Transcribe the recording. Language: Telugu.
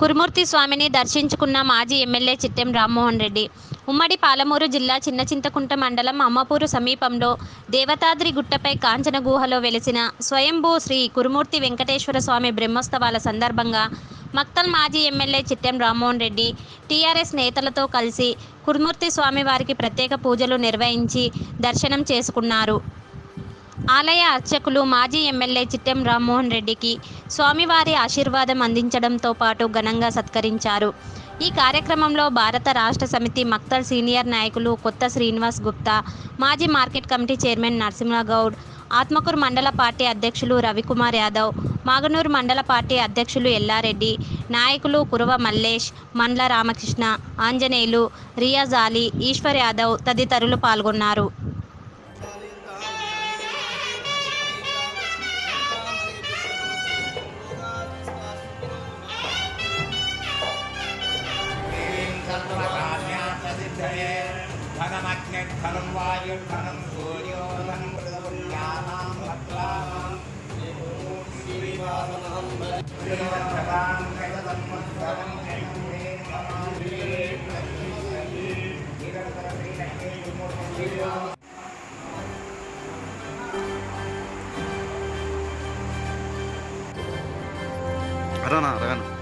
కురుమూర్తి స్వామిని దర్శించుకున్న మాజీ ఎమ్మెల్యే చిట్టెం రామ్మోహన్ రెడ్డి. ఉమ్మడి పాలమూరు జిల్లా చిన్నచింతకుంట మండలం అమ్మపూరు సమీపంలో దేవతాద్రి గుట్టపై కాంచన గుహలో వెలిసిన స్వయంభూ శ్రీ కురుమూర్తి వెంకటేశ్వర స్వామి బ్రహ్మోత్సవాల సందర్భంగా మక్తల్ మాజీ ఎమ్మెల్యే చిట్టెం రామ్మోహన్ రెడ్డి టీఆర్ఎస్ నేతలతో కలిసి కురుమూర్తి స్వామి వారికి ప్రత్యేక పూజలు నిర్వహించి దర్శనం చేసుకున్నారు. ఆలయ అర్చకులు మాజీ ఎమ్మెల్యే చిట్టెం రామ్మోహన్ రెడ్డికి స్వామివారి ఆశీర్వాదం అందించడంతో పాటు ఘనంగా సత్కరించారు. ఈ కార్యక్రమంలో భారత రాష్ట్ర సమితి మక్తల్ సీనియర్ నాయకులు కొత్త శ్రీనివాస్ గుప్తా మాజీ market committee chairman Narasimhagoud Atmakur మండల పార్టీ అధ్యక్షులు రవికుమార్ యాదవ్ మాగనూరు మండల పార్టీ అధ్యక్షులు ఎల్లారెడ్డి నాయకులు కురవ మల్లేష్ మండ్ల రామకృష్ణ ఆంజనేయులు రియాజ్ అలీ ఈశ్వర్ యాదవ్ తదితరులు పాల్గొన్నారు. धने धनमग्निधनं वायुर्धनं सूर्यो धनं मृदपुण्यानां भक्लानां श्रीवासनं श्रीवन्दतां जगदन्मत्सरं श्रीरङ्गे Rana, Rana.